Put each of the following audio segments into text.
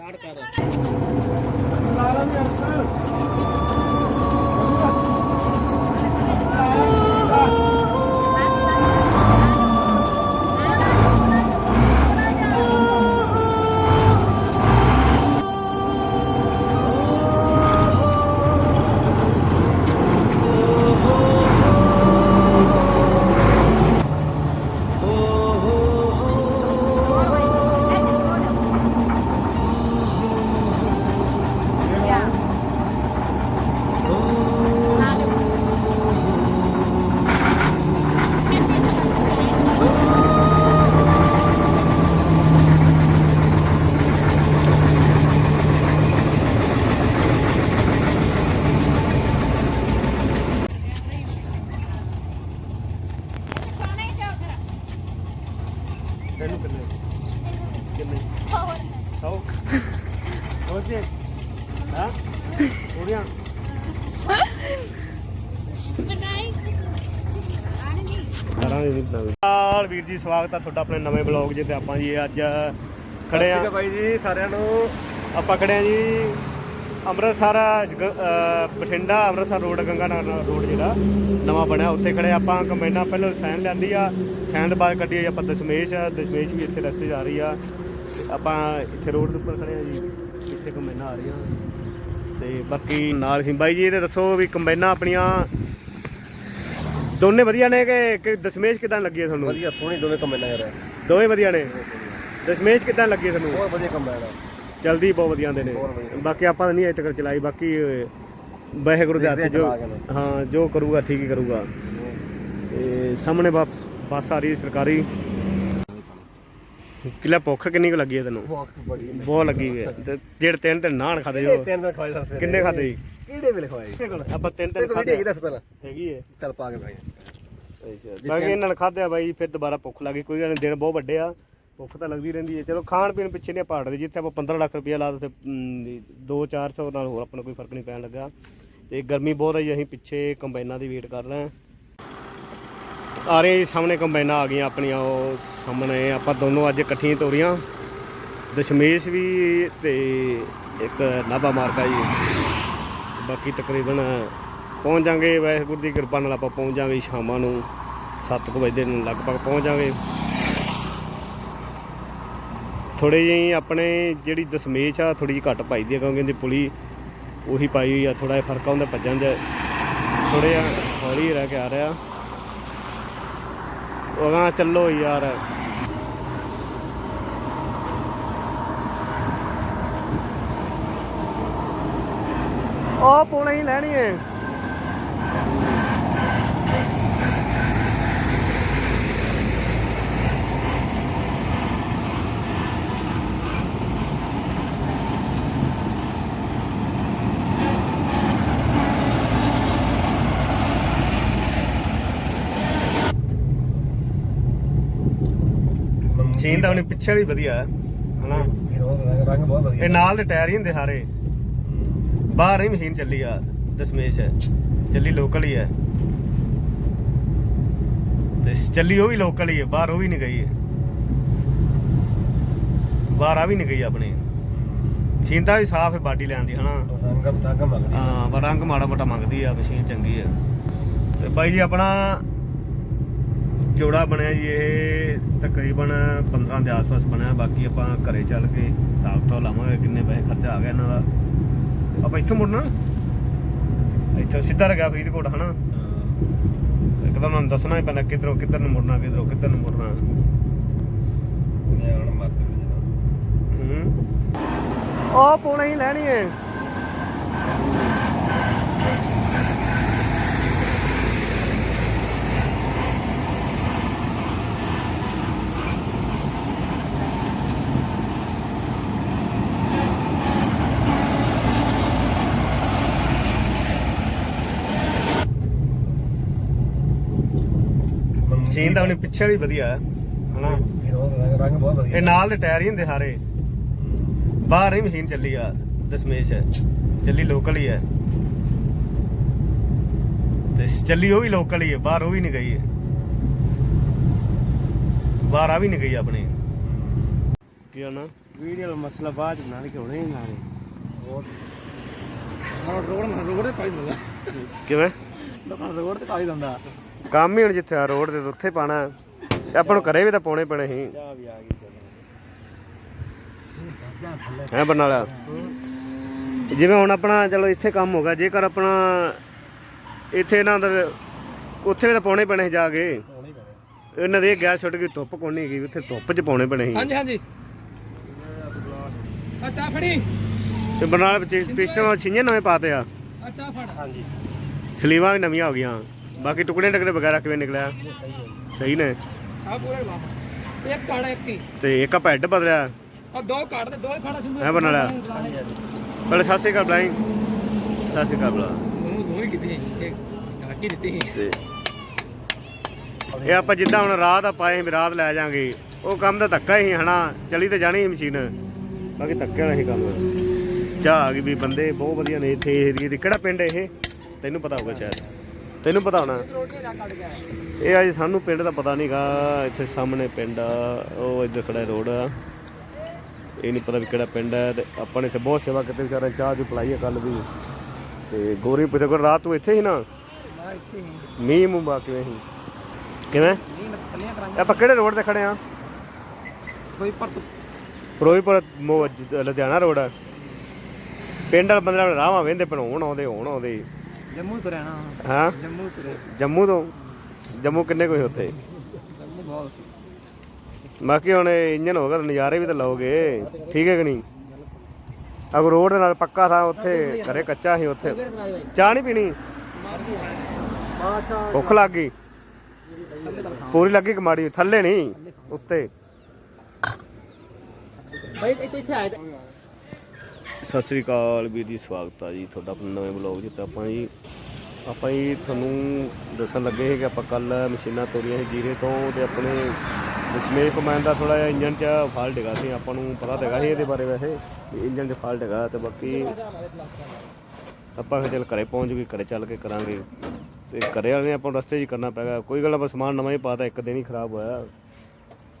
Start ਕਰ। ਨਾਲ ਵੀਰ ਜੀ ਸਵਾਗਤ ਆ ਤੁਹਾਡਾ ਆਪਣੇ ਨਵੇਂ ਬਲੌਗ 'ਚ ਤੇ ਆਪਾਂ ਜੀ ਅੱਜ ਖੜੇ ਆ। ਬਾਈ ਜੀ ਸਾਰਿਆਂ ਨੂੰ। ਆਪਾਂ ਖੜੇ ਆ ਜੀ ਅੰਮ੍ਰਿਤਸਰ ਬਠਿੰਡਾ ਅੰਮ੍ਰਿਤਸਰ ਰੋਡ ਗੰਗਾ ਨਗਰ ਰੋਡ ਜਿਹੜਾ ਨਵਾਂ ਬਣਿਆ। ਉੱਥੇ ਖੜੇ ਆਪਾਂ ਕੰਬਾਈਨਾਂ ਪਹਿਲਾਂ ਸੈਨ ਲੈਂਦੀ ਆ ਸੈਨ ਦੇ ਬਾਅਦ ਕੱਢੀ ਆ ਜੀ ਆਪਾਂ ਦਸ਼ਮੇਸ਼ ਆ ਦਸ਼ਮੇਸ਼ ਵੀ ਇੱਥੇ ਰਸਤੇ ਆ ਰਹੀ ਆ। ਆਪਾਂ ਇੱਥੇ ਰੋਡ ਦੇ ਉੱਪਰ ਖੜੇ ਆ ਜੀ ਪਿੱਛੇ ਕੰਬਾਈਨਾਂ ਆ ਰਹੀਆਂ। ਤੇ ਬਾਕੀ ਨਾਲ ਸੀ ਬਾਈ ਜੀ ਇਹਦੇ ਦੱਸੋ ਵੀ ਕੰਬਾਈਨਾਂ ਆਪਣੀਆਂ ਦੋਨੇ ਵਧੀਆ ਨੇ ਕਿ ਦਸ਼ਮੇਸ਼ ਕਿਦਾਂ ਲੱਗੀ ਹੈ ਤੁਹਾਨੂੰ? ਵਧੀਆ ਸੋਹਣੀ ਦੋਵੇਂ ਕੰਬਾਈਨਾਂ ਯਾਰ। ਦੋਵੇਂ ਵਧੀਆ ਨੇ? ਦਸ਼ਮੇਸ਼ ਕਿਦਾਂ ਲੱਗੀ ਹੈ ਤੁਹਾਨੂੰ? ਬਹੁਤ ਵਧੀਆ ਕੰਬਾਈਨ ਆ। ਚਲਦੀ ਬਹੁਤ ਵਧੀਆ ਦੇ ਨੇ। ਬਾਕੀ ਆਪਾਂ ਤਾਂ ਨਹੀਂ ਅਜੇ ਤੱਕ ਚਲਾਈ ਬਾਕੀ ਵਾਹਿਗੁਰੂ ਦੇ ਹੱਥ ਜੋ। ਹਾਂ ਜੋ ਕਰੂਗਾ ਠੀਕ ਹੀ ਕਰੂਗਾ। ਤੇ ਸਾਹਮਣੇ ਬੱਸ ਬੱਸ ਆ ਰਹੀ ਸਰਕਾਰੀ। ਕਿਲਾ ਭੁੱਖ ਕਿੰਨੀ ਕੁ ਲੱਗੀ ਹੈ ਤੈਨੂੰ? ਬਹੁਤ ਬੜੀ ਬਹੁਤ ਲੱਗੀ ਹੈ ਤੇ ਜਿਹੜੇ ਤਿੰਨ ਤਿੰਨ ਨਾਨ ਖਾਦੇ ਜੋ ਤਿੰਨ ਦਿਨ ਖਵਾਏ ਸਰ ਕਿੰਨੇ ਖਾਦੇ? ਜੀ ਕਿਹੜੇ ਵੇਲੇ ਖਵਾਏ? ਤੇ ਕੋਲ ਆਪਾਂ ਤਿੰਨ ਤਿੰਨ ਖਾਦੇ ਹੈਗੀ ਦੱਸ ਪਹਿਲਾਂ। ਹੈਗੀ ਹੈ ਚੱਲ ਪਾ ਕੇ ਭਾਈ ਬਾਕੀ ਇਹਨਾਂ ਨੇ ਖਾਧਿਆ ਬਾਈ ਫਿਰ ਦੁਬਾਰਾ ਭੁੱਖ ਲੱਗੀ ਕੋਈ ਗੱਲ ਨਹੀਂ ਦਿਨ ਬਹੁਤ ਵੱਡੇ ਆ। ਭੁੱਖ ਤਾਂ ਲੱਗਦੀ ਰਹਿੰਦੀ ਹੈ ਚਲੋ ਖਾਣ ਪੀਣ ਪਿੱਛੇ ਨਹੀਂ ਪਾੜਦੇ ਜਿੱਥੇ ਆਪਾਂ 15 ਲੱਖ ਰੁਪਇਆ ਲਾ ਦਿੱਤੇ 2-400 ਨਾਲ ਹੋਰ ਆਪਾਂ ਨੂੰ ਕੋਈ ਫ਼ਰਕ ਨਹੀਂ ਪੈਣ ਲੱਗਾ। ਤੇ ਗਰਮੀ ਬਹੁਤ ਹੈ ਜੀ ਅਸੀਂ ਪਿੱਛੇ ਕੰਬਾਈਨਾਂ ਦੀ ਵੇਟ ਕਰ ਰਹੇ ਹਾਂ। ਆ ਰਹੇ ਜੀ, ਸਾਹਮਣੇ ਕੰਬਾਈਨਾਂ ਆ ਗਈਆਂ ਆਪਣੀਆਂ, ਉਹ ਸਾਹਮਣੇ ਆਪਾਂ ਦੋਨੋਂ ਅੱਜ ਇਕੱਠੀਆਂ ਤੋਰੀਆਂ। ਦਸ਼ਮੇਸ਼ ਵੀ ਤੇ ਇੱਕ ਨਾਭਾ ਮਾਰਕਾ ਜੀ। ਬਾਕੀ ਤਕਰੀਬਨ ਪਹੁੰਚ ਜਾਾਂਗੇ ਵਾਹਿਗੁਰੂ ਦੀ ਕਿਰਪਾ ਨਾਲ ਆਪਾਂ ਪਹੁੰਚ ਜਾਾਂਗੇ ਸ਼ਾਮਾਂ ਨੂੰ 7 ਵਜੇ ਨੂੰ ਲਗਭਗ ਪਹੁੰਚ ਜਾਾਂਗੇ ਥੋੜੇ ਜਿਹੀ ਆਪਣੇ ਜਿਹੜੀ ਦਸ਼ਮੇਸ਼ ਆ ਥੋੜੀ ਜਿਹੀ ਘੱਟ ਪਾਈ ਦੀ ਆ, ਕਿਉਂਕਿ ਇਹਦੀ ਪੁਲੀ ਉਹੀ ਪਾਈ ਹੋਈ ਆ ਥੋੜਾ ਜਿਹਾ ਫ਼ਰਕ ਆਉਂਦਾ ਭੱਜਣ ਦੇ ਥੋੜੇ ਜਿਹਾ ਹੌਲੀ ਰਹਿ ਕੇ ਆ ਰਿਹਾ। ਉਹਗਾ ਚੱਲੋ ਯਾਰ। ਉਹ ਪੋਣਾ ਹੀ ਲੈਣੀ ਹੈ ਮਸ਼ੀਨ ਤਾਂ ਆਪਣੀ ਪਿੱਛੇ ਵਾਲੀ ਵਧੀਆ ਹੈ। ਹਨਾ? ਫਿਰ ਉਹ ਰੰਗ ਰੰਗ ਬਹੁਤ ਵਧੀਆ। ਇਹ ਨਾਲ ਦੇ ਟਾਇਰ ਹੀ ਹੁੰਦੇ ਸਾਰੇ। ਬਾਹਰ ਹੀ ਮਸ਼ੀਨ ਚੱਲੀ ਆ ਦਸ਼ਮੇਸ਼ ਚੱਲੀ ਲੋਕਲ ਹੀ ਹੈ। ਤੇ ਚੱਲੀ ਉਹ ਵੀ ਲੋਕਲ ਹੀ ਹੈ ਬਾਹਰ ਉਹ ਵੀ ਨਹੀਂ ਗਈ ਹੈ। ਬਾਹਰ ਆ ਵੀ ਨਹੀਂ ਗਈ ਆਪਣੀ। ਮਸ਼ੀਨ ਤਾਂ ਵੀ ਸਾਫ਼ ਹੈ ਬਾਡੀ ਲੈਣ ਦੀ ਹਨਾ? ਰੰਗ ਰੰਗ ਮੰਗਦੀ ਹਾਂ। ਪਰ ਰੰਗ ਮਾੜਾ ਮੋਟਾ ਮੰਗਦੀ ਆ ਮਸ਼ੀਨ ਚੰਗੀ ਆ ਤੇ ਬਾਈ ਜੀ ਆਪਣਾ ਜੋੜਾ ਬਣਿਆ ਜੀ ਇਹ ਤਕਰੀਬਨ 15 ਦੇ ਆਸ-ਪਾਸ ਬਣਿਆ। ਬਾਕੀ ਆਪਾਂ ਘਰੇ ਚੱਲ ਕੇ ਹਿਸਾਬ ਤੋਂ ਲਾਵਾਂਗੇ ਕਿੰਨੇ ਪੈਸੇ ਖਰਚਾ ਆ ਗਿਆ ਇਹਨਾਂ ਦਾ। ਆਪਾਂ ਇੱਥੋਂ ਮੁੜਨਾ? ਇੱਥੋਂ ਸਿੱਧਾ ਲੱਗਿਆ ਫਰੀਦਕੋਟ ਹਨਾ? ਇੱਕ ਤਾਂ ਉਹਨਾਂ ਨੂੰ ਦੱਸਣਾ ਹੀ ਪੈਂਦਾ ਕਿੱਧਰੋਂ ਕਿੱਧਰ ਨੂੰ ਮੁੜਨਾ ਕਿੱਧਰੋਂ ਕਿੱਧਰ ਨੂੰ ਮੁੜਨਾ। ਮੈਂ ਹੁਣ ਮੱਤ ਹੂੰ। ਉਹ ਪੋਣਾ ਹੀ ਲੈਣੀ ਹੈ ਮਸ਼ੀਨ ਤਾਂ ਆਪਣੀ ਪਿੱਛੇ ਵਾਲੀ ਵਧੀਆ ਹੈ ਹਨਾ? ਫਿਰ ਉਹ ਰੰਗ ਰੰਗ ਬਹੁਤ ਵਧੀਆ। ਇਹ ਨਾਲ ਦੇ ਟਾਇਰ ਹੀ ਹੁੰਦੇ ਸਾਰੇ ਬਾਹਰ ਹੀ ਮਸ਼ੀਨ ਚੱਲੀ ਆ ਦਸ਼ਮੇਸ਼ ਚੱਲੀ ਲੋਕਲ ਹੀ ਹੈ। ਤੇ ਚੱਲੀ ਉਹ ਵੀ ਲੋਕਲ ਹੀ ਹੈ ਬਾਹਰ ਉਹ ਵੀ ਨਹੀਂ ਗਈ ਹੈ। ਬਾਹਰ ਆ ਵੀ ਨਹੀਂ ਗਈ ਆਪਣੀ। ਕੀ ਆ ਨਾ? ਵੀਡੀਓ ਦਾ ਮਸਲਾ ਬਾਅਦ ਚ ਬਣਾ ਕੇ ਹੁਣੇ ਹੀ ਰਹੇ ਹਾਂ ਰੋਡ ਨਾ ਪਾਈ ਦਿੰਦਾ। ਕਿਵੇਂ? ਦੁਕਾਨ ਰੋਡ ਤੇ ਪਾਈ ਦਿੰਦਾ। ਕੰਮ ਹੀ ਹੁਣ ਜਿੱਥੇ ਆ ਰੋਡ ਤੇ ਉੱਥੇ ਪਾਣਾ ਤੇ ਆਪਾਂ ਨੂੰ ਘਰੇ ਵੀ ਤਾਂ ਪਾਉਣੇ ਪੈਣੇ ਸੀ। ਚਾਹ ਵੀ ਆ ਗਈ ਹੈ ਬਰਨਾਲਾ? ਜਿਵੇਂ ਹੁਣ ਆਪਣਾ ਚਲੋ ਇੱਥੇ ਕੰਮ ਹੋਗਾ ਜੇਕਰ ਆਪਣਾ ਇੱਥੇ ਨਾ ਅੰਦਰ ਉੱਥੇ ਵੀ ਤਾਂ ਪਾਉਣੇ ਪੈਣੇ ਸੀ ਜਾ ਕੇ। ਇਹਨਾਂ ਦੇ ਗੈਸ ਛੁੱਟ ਗਈ ਧੁੱਪ ਨਹੀਂ ਹੈਗੀ ਉੱਥੇ ਧੁੱਪ 'ਚ ਪਾਉਣੇ ਪੈਣੇ ਸੀ। ਹਾਂਜੀ ਹਾਂਜੀ। ਚਾਹ ਫੜੀ। ਤੇ ਬਰਨਾਲੇ ਵਿੱਚ ਪਿਸਟਨ ਛਿੰਝੇ ਨਵੇਂ ਪਾਤੇ ਆ ਚਾਹ ਫੜ। ਹਾਂਜੀ। ਸਲੀਵਾਂ ਵੀ ਨਵੀਆਂ ਹੋ ਗਈਆਂ। ਬਾਕੀ ਟੁਕੜੇ ਟਕੜੇ ਵਗੈਰਾ ਕਿਵੇਂ ਨਿਕਲਿਆ। ਸਹੀ ਨੇ। ਆ ਪੂਰੇ ਲਾ ਇੱਕ ਕਾੜਾ ਇੱਕ ਹੀ। ਤੇ ਇੱਕ ਪੈਡ ਬਦਲਿਆ। ਆ ਦੋ ਕਾੜ ਦੇ ਦੋ ਫੜਾ ਸਿੰਧੂ ਹੈ ਹਾਂਜੀ ਹਾਂਜੀ ਪਹਿਲੇ ਸਤਿ ਸ਼੍ਰੀ ਅਕਾਲ ਬਲਾਈ। ਸਤਿ ਸ਼੍ਰੀ ਅਕਾਲ ਬਲਾ। ਕੀਤੀ ਦਿੱਤੀ ਇਹ ਆਪਾਂ ਜਿੱਦਾਂ ਹੁਣ ਰਾਤ ਆ ਪਾਏ ਵੀ ਰਾਤ ਲੈ ਜਾਾਂਗੇ। ਉਹ ਕੰਮ ਦਾ ਧੱਕਾ ਹੀ ਹਨਾ। ਚਲੀ ਤੇ ਜਾਣੀ ਮਸ਼ੀਨ। ਬਾਕੀ ਧੱਕੇ ਵਾਲਾ ਹੀ ਕੰਮ ਚਾਹ ਆ ਗਈ ਵੀ ਬੰਦੇ ਬਹੁਤ ਵਧੀਆ ਨੇ ਇੱਥੇ। ਏਰੀਏ ਦੇ ਕਿਹੜਾ ਪਿੰਡ ਇਹ? ਤੈਨੂੰ ਪਤਾ ਹੋਊਗਾ ਸ਼ਾਇਦ। ਤੈਨੂੰ ਪਤਾ ਹੋਣਾ। ਇਹ ਅਜੇ ਸਾਨੂੰ ਪਿੰਡ ਦਾ ਪਤਾ ਨਹੀਂਗਾ ਇੱਥੇ ਸਾਹਮਣੇ ਪਿੰਡ ਆ, ਉਹ ਇੱਧਰ ਖੜਾ ਰੋਡ ਆ। ਇਹ ਨਹੀਂ ਪਤਾ ਵੀ ਕਿਹੜਾ ਪਿੰਡ ਹੈ ਤੇ ਆਪਾਂ ਨੇ ਇੱਥੇ ਬਹੁਤ ਸੇਵਾ ਕੀਤੀ ਵਿਚਾਰੇ, ਚਾਹ ਦੀ ਪਲਾਈ ਆ ਕੱਲ ਵੀ ਤੇ ਗੋਰੀ ਪੁੱਛੇ ਕੋਲ ਰਾਤ ਤੂੰ ਇੱਥੇ ਹੀ ਨਾ? ਮੈਂ ਇੱਥੇ ਮੀਂਹ ਮੂੰਹ ਕਿਵੇਂ ਸੀ ਕਿਵੇਂ? ਆਪਾਂ ਕਿਹੜੇ ਰੋਡ ਤੇ ਖੜੇ ਆ? ਕੋਈ ਫਿਰੋਜ਼ਪੁਰ ਲੁਧਿਆਣਾ ਰੋਡ ਆ। ਪਿੰਡ ਵਾਲੇ ਬੰਦੇ ਨਾਲ ਰਾਹਾਂ ਵੇਂਦੇ ਪਰ ਆਉਂਦੇ, ਹੋਣ ਆਉਂਦੇ। ਜੰਮੂ ਤੋਂ ਰਹਿਣਾ ਹਾਂ? ਜੰਮੂ ਤੋਂ ਜੰਮੂ ਤੋਂ? ਜੰਮੂ ਕਿੰਨੇ ਕੋਈ ਉੱਥੇ? ਜੰਮੂ ਬਹੁਤ ਸੀ। ਬਾਕੀ ਹੁਣ ਇੰਜਨ ਹੋਗਾ ਤਾਂ ਨਜ਼ਾਰੇ ਵੀ ਤਾਂ ਲਓਗੇ। ਠੀਕ ਹੈ ਕਿ ਨਹੀਂ? ਅਗਰ ਰੋਡ ਨਾਲ ਪੱਕਾ ਥਾ ਉੱਥੇ ਘਰੇ ਕੱਚਾ ਸੀ ਉੱਥੇ। ਚਾਹ ਨਹੀਂ ਪੀਣੀ? ਭੁੱਖ ਲੱਗ ਗਈ। ਪੂਰੀ ਲੱਗੀ ਕਮਾੜੀ ਥੱਲੇ ਨਹੀਂ ਉੱਤੇ। ਭਾਈ ਇੱਥੇ ਇੱਥੇ ਆਏ ਸਤਿ ਸ੍ਰੀ ਅਕਾਲ ਵੀਰ ਜੀ ਸਵਾਗਤ ਆ ਜੀ ਤੁਹਾਡਾ ਆਪਣੇ ਨਵੇਂ ਬਲੌਗ 'ਚ। ਤੇ ਆਪਾਂ ਜੀ ਆਪਾਂ ਜੀ ਤੁਹਾਨੂੰ ਦੱਸਣ ਲੱਗੇ ਸੀ ਕਿ ਆਪਾਂ ਕੱਲ ਮਸ਼ੀਨਾਂ ਤੋਰੀਆਂ ਸੀ ਜੀਰੇ ਤੋਂ ਤੇ ਆਪਣੇ ਦਸ਼ਮੇਸ਼ ਕਮਾਨ ਦਾ ਥੋੜਾ ਜਿਹਾ ਇੰਜਨ 'ਚ ਫਾਲਟ ਹੈਗਾ ਸੀ ਆਪਾਂ ਨੂੰ ਪਤਾ ਤਾਂ ਹੈਗਾ ਸੀ ਇਹਦੇ ਬਾਰੇ ਵੈਸੇ ਇੰਜਨ 'ਚ ਫਾਲਟ ਹੈਗਾ ਤੇ ਬਾਕੀ ਆਪਾਂ ਫਿਰ ਚੱਲ ਘਰੇ ਪਹੁੰਚ ਗਏ ਘਰੇ ਚੱਲ ਕੇ ਕਰਾਂਗੇ। ਤੇ ਘਰੇ ਵਾਲੇ ਨੇ ਆਪਾਂ ਨੂੰ ਰਸਤੇ 'ਚ ਕਰਨਾ ਪੈਗਾ ਕੋਈ ਗੱਲ ਆਪਾਂ ਸਮਾਨ ਨਵਾਂ ਹੀ ਪਾਤਾ ਇੱਕ ਦਿਨ ਹੀ ਖਰਾਬ ਹੋਇਆ।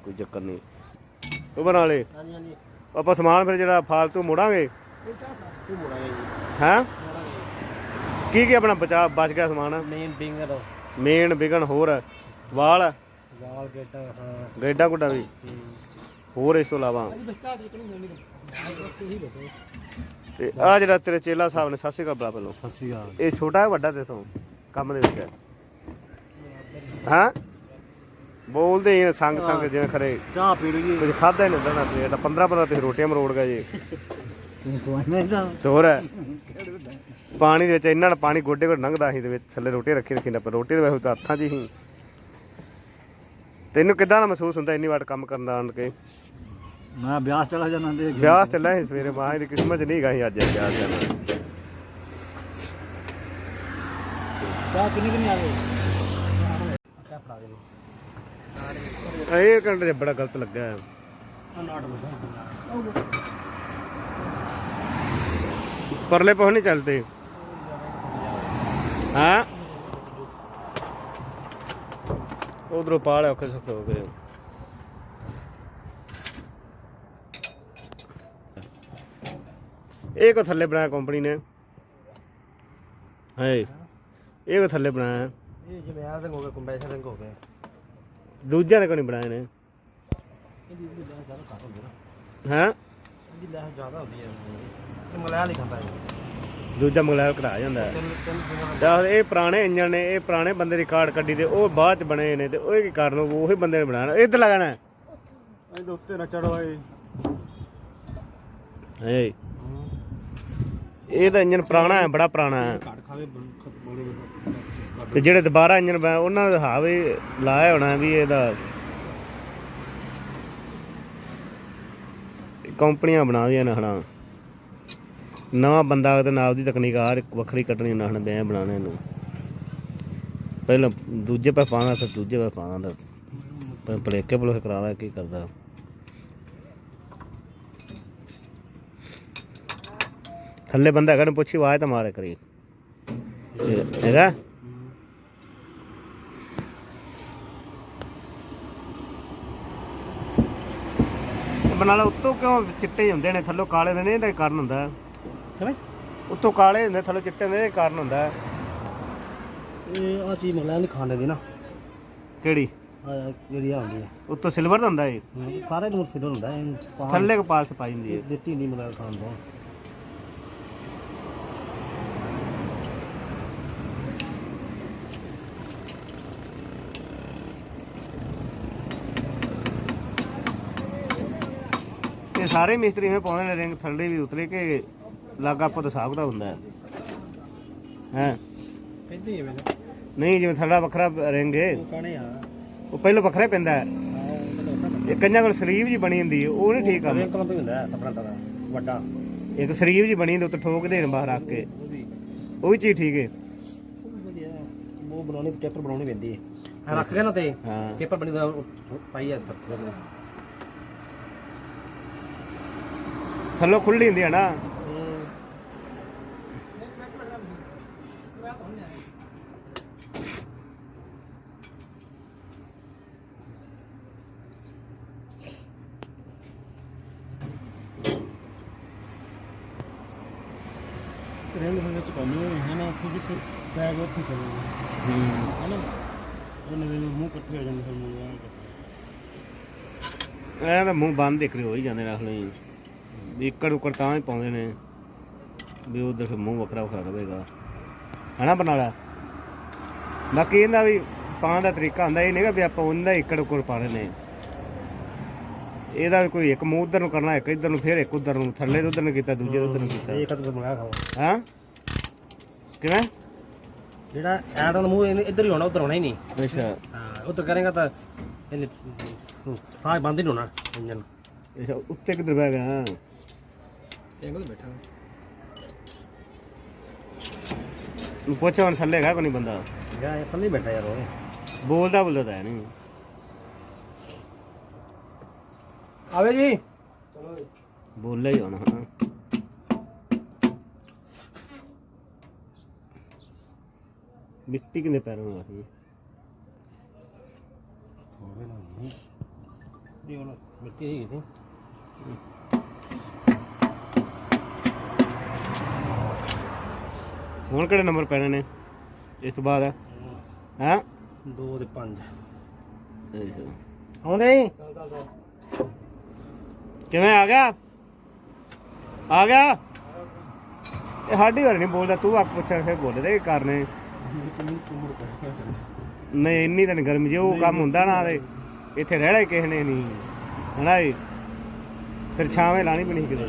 ਕੋਈ ਚੱਕਰ ਨਹੀਂ ਉਹ ਬਣਾ ਲੇ ਹਾਂਜੀ ਹਾਂਜੀ। ਆਪਾਂ ਸਮਾਨ ਫਿਰ ਜਿਹੜਾ ਫਾਲਤੂ ਮੋੜਾਂਗੇ ਹੈਂ? ਕੀ ਕੀ ਆਪਣਾ ਬਚਾ ਬਚ ਗਿਆ ਸਮਾਨ? ਮੇਨ ਬਿੰਗਰ ਮੇਨ ਵਿਗਣ ਹੋਰ? ਵਾਲ? ਵਾਲ ਗੇਟਾ ਹਾਂ। ਗੈਡਾ ਗੁੱਡਾ ਵੀ? ਹੋਰ ਇਸ ਤੋਂ ਇਲਾਵਾ? ਤੇ ਆ ਜਿਹੜਾ ਤੇਰੇ ਚੇਲਾ ਸਾਹਿਬ ਨੇ ਸਤਿ ਸ਼੍ਰੀ ਅਕਾਲ ਬੁਲਾ ਪਹਿਲੋਂ ਸਤਿ ਸ਼੍ਰੀ ਅਕਾਲ। ਇਹ ਛੋਟਾ ਹੈ ਵੱਡਾ ਤੇ ਤੋਂ? ਕੰਮ ਦੇ ਵਿੱਚ ਹਾਂ। ਬੋਲਦੇ ਹੀ ਨੇ ਸੰਗ ਸੰਗ ਜਿਵੇਂ ਖਰੇ। ਚਾਹ ਪੀ ਲਈ ਕੁਝ ਖਾਦਾ ਹੀ ਨਹੀਂ ਦਣਾ ਸਵੇਰ ਦਾ। 15 15 ਤੇ ਰੋਟੀਆਂ ਮਰੋੜ ਗਏ ਜੀ ਜਾ। ਹੋਰ ਹੈ। ਪਾਣੀ ਦੇ ਵਿੱਚ ਇੰਨਾ ਨਾਲ ਪਾਣੀ ਗੋਡੇ ਕੋਲ ਲੰਘਦਾ ਸੀ ਤੇ ਵਿੱਚ ਥੱਲੇ ਰੋਟੀ ਰੱਖੀ ਰੱਖੀ ਨਾ ਪਰ ਰੋਟੀ ਦੇ ਵੈਸੇ ਹੱਥਾਂ 'ਚ ਹੀ ਤੈਨੂੰ ਕਿੱਦਾਂ ਦਾ ਮਹਿਸੂਸ ਹੁੰਦਾ ਇੰਨੀ ਵਾਰ ਕੰਮ ਕਰਨ ਦਾ ਆਣ ਕੇ? ਮੈਂ ਬਿਆਸ ਚਲਾ ਜਾਣਾ ਦੇ ਵਿਆਹ ਚੱਲਿਆ ਸੀ ਸਵੇਰੇ ਮਾਂ ਦੀ ਕਿਸਮਤ 'ਚ ਨਹੀਂ ਗਈ ਅੱਜ ਵਿਆਹ ਜਾਣਾ ਚਾਹ ਕਿੰਨੀ ਕਿੰਨੀ ਆ ਗਈ ਚਾਹ ਫੜਾ ਦੇ ਇਹ ਕੰਡੇ ਬੜਾ ਗਲਤ ਲੱਗਾ ਹੈ। ਪਰਲੇ ਪਾਸੇ ਨਹੀਂ ਚੱਲਦੇ। ਹਾਂ? ਉਧਰੋਂ ਪਾੜ ਔਖੇ ਸੁੱਖ ਹੋ ਗਏ। ਇਹ ਕੋ ਥੱਲੇ ਬਣਾਇਆ ਕੰਪਨੀ ਨੇ। ਹੈ ਇਹ ਕੋ ਥੱਲੇ ਬਣਾਇਆ ਇਹ ਜਿਵੇਂ ਆ ਰੰਗ ਹੋ ਗਿਆ ਕੰਪੈਸਰ ਰੰਗ ਹੋ ਗਿਆ ਦੂਜਿਆਂ ਨੇ ਕੋ ਨਹੀਂ ਬਣਾਏ ਨਾ। ਹਾਂ? ਇਹਦੀ ਲੈਸ ਜ਼ਿਆਦਾ ਹੁੰਦੀ ਹੈ ਇਹ ਮਲਿਆ ਨਹੀਂ ਖਾਂਦਾ ਇਹ। ਦੂਜਾ ਮੰਗਲਾਇਆ ਕਢਾ ਜਾਂਦਾ ਹੈ। ਤਿੰਨ ਇਹ ਪੁਰਾਣੇ ਇੰਜਣ ਨੇ ਇਹ ਪੁਰਾਣੇ ਬੰਦੇ ਦੀ ਕਾਰਡ ਕੱਢੀ ਤੇ ਉਹ ਬਾਅਦ ਚ ਬਣੇ ਨੇ ਤੇ ਉਹ ਕੀ ਕਾਰਨ ਉਹੀ ਬੰਦੇ ਨੇ ਬਣਾਇਆ। ਇੱਧਰ ਲਗਾਣਾ ਇਹਦੇ ਉੱਤੇ ਨਾ ਚੜਵਾਏ ਏ ਇਹ ਤਾਂ ਇੰਜਨ ਪੁਰਾਣਾ ਹੈ ਬੜਾ ਪੁਰਾਣਾ ਹੈ। ਘੱਟ ਖਾਵੇ ਬੋਲੇ ਤੇ ਜਿਹੜੇ ਦੁਬਾਰਾ ਇੰਜਨ ਬਣਾ ਉਹਨਾਂ ਦਾ ਹਾਵੇ ਲਾਇਆ ਹੋਣਾ ਵੀ ਇਹਦਾ ਕੰਪਨੀਆਂ ਬਣਾ ਦੀਆਂ ਨੇ ਨਵਾਂ ਬੰਦਾ ਤੇ ਨਾਲ ਦੀ ਤਕਨੀਕ ਆ ਵੱਖਰੀ ਕੱਟਣੀ ਉਹਨਾਂ ਨੇ ਬਣਾਣੇ ਨੂੰ ਪਹਿਲਾਂ ਦੂਜੇ ਪਾ ਪਾਣਾ ਤੇ ਦੂਜੇ ਪੈ ਪਾਣਾ ਤਾਂ ਪਰ ਭਲੇਖੇ ਭੁਲੇਖੇ ਕਰਾਦਾ ਕੀ ਕਰਦਾ। ਥੱਲੇ ਬੰਦਾ ਹੈਗਾ ਪੁੱਛੀ ਆਵਾਜ਼ ਤਾਂ ਮਾਰੇ ਕਰੀ। ਇਹ- ਹੈਗਾ ਬਨਾਲਾ ਉੱਤੋਂ ਕਿਉਂ ਚਿੱਟੇ ਹੁੰਦੇ ਨੇ? ਥੱਲੋਂ ਕਾਲੇ ਹੁੰਦੇ ਨੇ ਇਹਦਾ ਕਾਰਨ ਹੁੰਦਾ ਹੈ। ਕਿਵੇਂ? ਉੱਤੋਂ ਕਾਲੇ ਹੁੰਦੇ ਥੱਲੋਂ ਚਿੱਟੇ ਹੁੰਦੇ ਇਹਦਾ ਕਾਰਨ ਹੁੰਦਾ ਹੈ। ਇਹ ਆ ਚੀਜ਼ ਮੰਗਲਾਂ ਦੀ ਖਾਣੇ ਦੀ ਨਾ। ਕਿਹੜੀ? ਆਹ ਜਿਹੜੀ ਆ ਹੁੰਦੀ ਹੈ। ਉੱਤੋਂ ਸਿਲਵਰ ਦਾ ਹੁੰਦਾ ਇਹ? ਹਮ, ਸਾਰੇ ਨੂੰ ਸਿਰ ਹੁੰਦਾ ਹੈ ਪਾ- ਥੱਲੇ ਕਪਾਲ ਸ ਪਾਈ ਹੁੰਦੀ ਹੈ। ਦਿੱਤੀ ਨਹੀਂ ਮੰਗਲਾਂ ਖਾਣ ਤੋਂ। ਸਾਰੇ ਮਿਸਤਰੀ ਐਵੇਂ ਪਾਉਂਦੇ ਨੇ ਰਿੰਗ ਥੱਲੇ ਵੀ ਉਤਰੇ ਕਿ ਲਾਗਾ ਆਪਾਂ ਤਾਂ ਹਿਸਾਬ ਦਾ ਹੁੰਦਾ ਹੈ। ਹੈਂ? ਕਹਿੰਦੇ ਹੀ ਮੈਨੂੰ ਨਹੀਂ ਜਿਵੇਂ ਥੱਲਾ ਵੱਖਰਾ ਰਿੰਗ ਹੈ? ਆ ਉਹ ਪਹਿਲਾਂ ਵੱਖਰਾ ਹੀ ਪੈਂਦਾ ਹੈ। ਇਹ ਕੰਨਾਂ ਕੋਲ ਸਲੀਵ ਜੀ ਬਣੀ ਹੁੰਦੀ ਹੈ ਉਹ ਨਹੀਂ ਠੀਕ ਕੰਮ ਹੁੰਦਾ ਹੈ ਦਾ ਵੱਡਾ। ਇੱਕ ਸਲੀਵ ਜੀ ਬਣੀ ਹੁੰਦੀ ਉੱਤੇ ਠੋਕ ਦੇਣ ਬਾਹਰ ਰੱਖ ਕੇ। ਉਹ ਵੀ। ਉਹ ਵੀ ਚੀਜ਼ ਠੀਕ ਹੈ। ਉਹ ਬਣਾਉਣੀ ਪੇਪਰ ਬਣਾਉਣੀ ਪੈਂਦੀ ਹੈ। ਰੱਖ ਕੇ ਨਾ ਤੇ? ਹਾਂ। ਪੇਪਰ ਬਣੀ ਦਾ ਪਾਈ ਇੱਧਰ ਥੱਲੋਂ ਖੁੱਲੀ ਹੁੰਦੀ ਹੈ ਨਾ। ਵਿੱਚ ਕੰਮ ਹੈ ਨਾ ਉੱਥੇ ਜਿੱਥੇ ਬੈਗ ਉੱਥੇ ਚੱਲਣਾ ਹੈ। ਨਾ ਉਹਨਾਂ ਦੇ ਮੂੰਹ ਇਕੱਠੇ ਹੋ ਜਾਂਦੇ ਫਿਰ ਮੂੰਹ ਐ ਤਾਂ ਮੂੰਹ ਬੰਦ ਦੇਖ ਰਹੇ ਹੋ ਹੀ ਜਾਂਦੇ ਨੇ ਅਸਲੀ ਵੀ ਇੱਕੜ ਉੱਕੜ ਤਾਂ ਹੀ ਪਾਉਂਦੇ ਨੇ। ਵੀ ਉਧਰ ਫਿਰ ਮੂੰਹ ਵੱਖਰਾ ਵੱਖਰਾ ਰਵੇਗਾ ਹਨਾ ਬਨਾਲਾ ਬਾਕੀ ਇਹਦਾ ਵੀ ਪਾਉਣ ਦਾ ਤਰੀਕਾ ਹੁੰਦਾ ਇਹ ਨਹੀਂਗਾ ਵੀ ਆਪਾਂ ਉਹਦਾ ਇੱਕੜ ਉੱਕੜ ਪਾਣੇ ਨੇ ਇਹਦਾ ਵੀ ਕੋਈ ਇੱਕ ਮੂੰਹ ਉਧਰ ਨੂੰ ਕਰਨਾ ਇੱਕ ਇੱਧਰ ਨੂੰ ਫਿਰ ਇੱਕ ਉਧਰ ਨੂੰ ਥੱਲੇ ਤੋਂ ਉਧਰ ਨੂੰ ਕੀਤਾ ਦੂਜੇ ਤੋਂ ਉਧਰ ਨੂੰ ਕੀਤਾ। ਇਹ ਕਦੋਂ ਮੰਗਾ ਖਾਓ। ਹਾਂ? ਕਿਵੇਂ? ਜਿਹੜਾ ਐਡ ਦਾ ਮੂੰਹ ਇਹਨੇ ਇੱਧਰ ਹੀ ਹੋਣਾ ਉੱਧਰ ਹੋਣਾ ਹੀ ਨਹੀਂ। ਅੱਛਾ। ਹਾਂ ਉੱਧਰ ਕਰੇਗਾ ਤਾਂ ਇਹਨੇ ਸਾਹ ਬੰਦ ਹੀ ਹੋਣਾ ਇੰਜਨ ਅੱਛਾ ਉੱਤੇ ਕਿੱਧਰ ਬਹਿ ਗਿਆ? ਐਂਗਲ ਬੈਠਾ ਨੂੰ ਪੁੱਛ ਹੁਣ ਥੱਲੇ ਹੈਗਾ ਕੋਈ ਨਹੀਂ ਬੰਦਾ? ਯਾ ਇਹ ਥੱਲੇ ਬੈਠਾ ਯਾਰ ਉਹ। ਬੋਲਦਾ ਬੋਲਦਾ ਤਾਂ ਹੈ ਨਹੀਂ। ਆਵੇ ਜੀ। ਬੋਲਿਆ ਹੀ ਹੋਣਾ ਹਾਂ। ਮਿੱਟੀ ਕਿੰਦੇ ਪੈਰਾਂ ਨੂੰ ਆਖੀ ਜੀ ਹੁਣ ਮਿੱਟੀ ਹੀ ਸੀ। ਹੁਣ ਕਿਹੜੇ ਨੰਬਰ ਪੈਣੇ ਨੇ? ਇਸ ਤੋਂ ਬਾਅਦ? ਹਾਂ? 2 ਤੇ 5 ਅੱਛਾ। ਆਉਂਦੇ ਹੀ? ਕਿਵੇਂ ਆ ਗਿਆ? ਆ ਗਿਆ? ਇਹ ਸਾਡੀ ਵਾਰ ਨਹੀਂ ਬੋਲਦਾ ਤੂੰ ਆਪ ਪੁੱਛਿਆ ਫਿਰ ਬੋਲਦੇ ਕੀ ਕਰਨੇ ਨਹੀਂ ਇੰਨੀ ਤਾਂ ਗਰਮੀ ਜੇ ਉਹ ਕੰਮ ਹੁੰਦਾ ਨਾ ਤੇ ਇੱਥੇ ਰਹਿਣਾ ਕਿਸੇ ਨੇ ਨਹੀਂ ਹਨਾ ਜੀ? ਫਿਰ ਛਾਵੇਂ ਲਾਣੀ ਪਣੀ ਕਿਤੇ।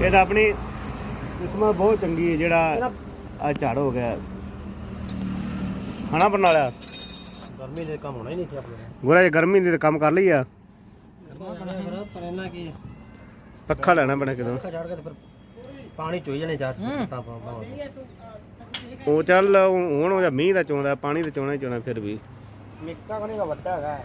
ਇਹ ਤਾਂ ਆਪਣੀ ਕਿਸਮਤ ਬਹੁਤ ਚੰਗੀ ਹੈ ਜਿਹੜਾ ਆ ਝੜ ਹੋ ਗਿਆ। ਹਨਾ ਬਰਨਾਲਾ ਗਰਮੀ ਦੇ ਕੰਮ ਹੋਣਾ ਹੀ ਨਹੀਂ ਸੀ ਆਪਣੇ ਗੋਰਾ ਜੇ ਗਰਮੀ ਦੀ ਤਾਂ ਕੰਮ ਕਰ ਲਈ ਆ। ਫਿਰ ਪਰ ਇਹਨਾਂ ਕੀ ਪੱਖਾ ਲੈਣਾ ਕਿਦੋਂ ਝਾੜ ਕੇ ਤੇ ਫਿਰ ਪਾਣੀ ਚੋਈ ਜਾਣੇ ਜਾ ਤਾਂ ਉਹ ਚੱਲ ਉਹ- ਹੁਣ ਉਹ ਜਾਂ ਮੀਂਹ ਦਾ ਚੋਂਦਾ ਪਾਣੀ ਦਾ ਚੋਣਾ ਹੀ ਚੋਣਾ ਫਿਰ ਵੀ। ਮਿੱਕਾ ਕੋਣੀ ਦਾ ਵੱਡਾ ਹੈਗਾ।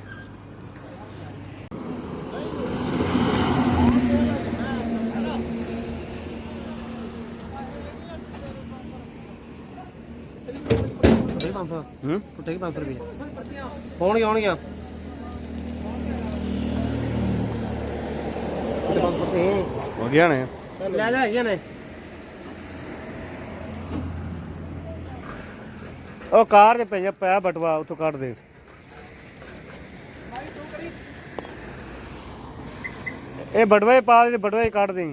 500 ਹੂੰ? ਟੁੱਟੇ 500 ਰੁਪਏ ਹੋਣਗੇ ਹੋਣਗੇ ਤੇ 500 ਤੇ ਹੋ ਗਿਆ ਨੇ। ਲੈ ਜਾ ਹੈਗੇ ਨੇ। ਉਹ ਕਾਰ 'ਚ ਪਿਆ ਪਿਆ ਬਟਵਾ ਉੱਥੋਂ ਕੱਢ ਦੇ। ਇਹ ਬਟਵਾ ਪਾ ਦੇ ਬਟਵਾ ਹੀ ਕੱਢ ਦੇ।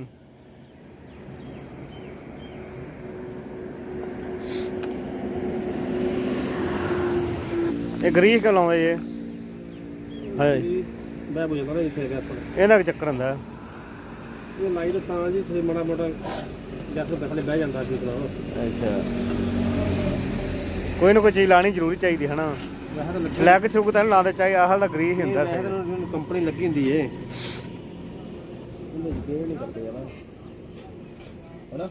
ਇਹ ਗਰੀਸ ਕਿ ਲਾਉਂਦੇ ਜੇ? ਹਾਏ। ਮੈਂ ਬੁਝਾ ਕਰਾਂ ਇੱਥੇ ਗਿਆ ਥੋੜਾ ਇਹਦਾ ਕੀ ਚੱਕਰ ਹੁੰਦਾ? ਇਹ ਲਾਈ ਤਾਂ ਤਾਂ ਜੀ ਥੋੜੀ ਮਾੜਾ ਮੋਟਾ ਜੱਟ ਦੇ ਥੱਲੇ ਬਹਿ ਜਾਂਦਾ ਸੀ ਅੱਛਾ। ਕੋਈ ਨਾ ਕੋਈ ਚੀਜ਼ ਲਾਣੀ ਜ਼ਰੂਰੀ ਚਾਹੀਦੀ ਹੈ ਨਾ ਲੱਗੀ ਸਲੈਗ ਛੁਕ ਤਾਂ ਲਾ ਦੇ ਚਾਹੀ ਆਹ ਦਾ ਗਰੀਸ ਹੀ ਹੁੰਦਾ ਸੀ ਕੰਪਨੀ ਲੱਗੀ ਹੁੰਦੀ ਏ। ਇਹਨੇ ਦੇ ਨਹੀਂ ਕਰਦੇ ਯਾਰ ਹਣਾ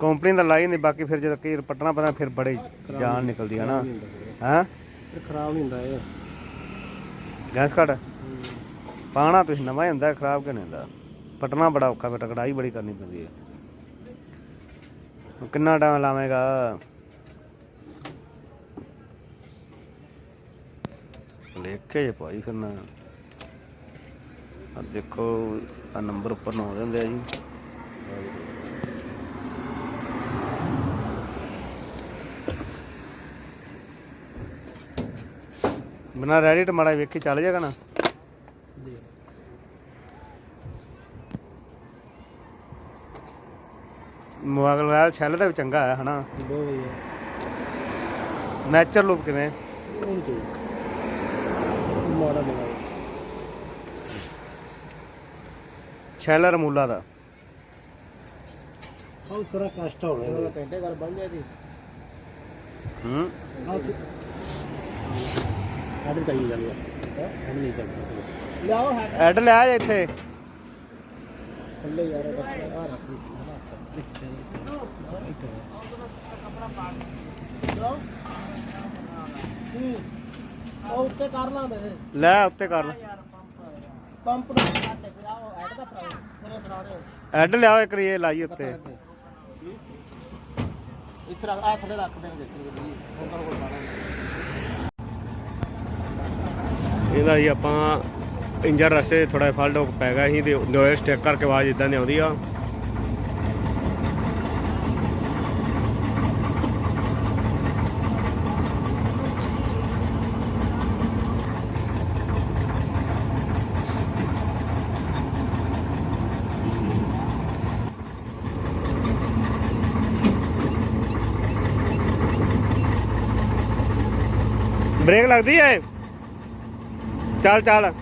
ਕੰਪਨੀ ਦਾ ਲਾਈ ਨਹੀਂ ਬਾਕੀ ਫਿਰ ਜਦੋਂ ਕਈ ਪਟਣਾ ਪਤਾ ਫਿਰ ਬੜੇ ਜਾਨ ਨਿਕਲਦੀ ਹੈ ਨਾ। ਹਾਂ? ਖਰਾਬ ਨਹੀਂ ਹੁੰਦਾ ਇਹ। ਗੈਸ ਕੱਟ ਪਾਣਾ ਤੁਸੀਂ ਨਵਾਂ ਹੀ ਹੁੰਦਾ ਖਰਾਬ ਕਿਉਂ ਨਹੀਂ ਹੁੰਦਾ? ਪਟਣਾ ਬੜਾ ਔਖਾ ਫਿਰ ਟਕੜਾਈ ਬੜੀ ਕਰਨੀ ਪੈਂਦੀ ਹੈ ਕਿੰਨਾ ਟਾਈਮ ਲਾਵੇਂਗਾ? ਲੇਖੇ ਜੇ ਭਾਈ ਫਿਰ ਨਾ ਆ ਦੇਖੋ ਆ ਨੰਬਰ ਉੱਪਰ ਨਾ ਦਿੰਦੇ ਆ ਜੀ। ਬਿਨਾ ਰੈਡਿਟ ਮਾੜਾ ਵੇਖੀ ਚੱਲ ਜਾਏਗਾ ਨਾ। ਮੋਬਾਈਲ ਵਾਲਾ ਛੱਲ ਦਾ ਵੀ ਚੰਗਾ ਹੈ ਹਨਾ। ਬਹੁਤ ਵਧੀਆ। ਨੈਚਰ ਲੁੱਕ ਕਿਵੇਂ? ਮਾੜਾ ਛੈਲ ਰਮੂਲਾ ਦਾ। ਹਾਂ ਸਰਾ ਕਸ਼ਟ ਹੋਣਾ ਘੰਟੇ ਘਰ ਬਣ ਜਾਏ ਦੀ ਹੂੰ। ਆਰਡਰ ਕਰੀ ਜਾਂਦੇ ਆ। ਹਮ ਨਹੀਂ ਚੱਲਦਾ। ਲਿਆਓ ਹੈ ਐਡ ਲਿਆ ਜੇ ਇੱਥੇ। ਥੱਲੇ ਯਾਰ ਆ ਰੱਖ ਉਹ ਉੱਤੇ ਕਰ ਲਾਂਦੇ ਲੈ ਉੱਤੇ ਕਰ ਲੈ। ਪੰਪ ਨੂੰ। ਕੱਟ ਕੇ ਆਓ ਐਡ ਦਾ ਫਰਾਓ ਐਡ ਲਿਆਓ ਇੱਕ ਰੀ ਇਹ ਲਾਈ ਉੱਤੇ। ਇੱਥੇ ਰੱਖ ਆ ਥੱਲੇ ਰੱਖ ਦੇਣਗੇ ਤਾਂ ਕੋਲ ਬਾਣਾ ਇਹਦਾ ਜੀ ਆਪਾਂ ਇੰਜਰ ਰਸਤੇ ਥੋੜਾ ਫਾਲਟ ਪੈ ਗਿਆ ਸੀ ਤੇ ਨੋਇਸ ਚੈੱਕ ਕਰਕੇ ਆਵਾਜ਼ ਇਦਾਂ ਦੀ ਆਉਂਦੀ ਆ। ਬ੍ਰੇਕ ਲੱਗਦੀ ਹੈ ਚੱਲ ਚੱਲ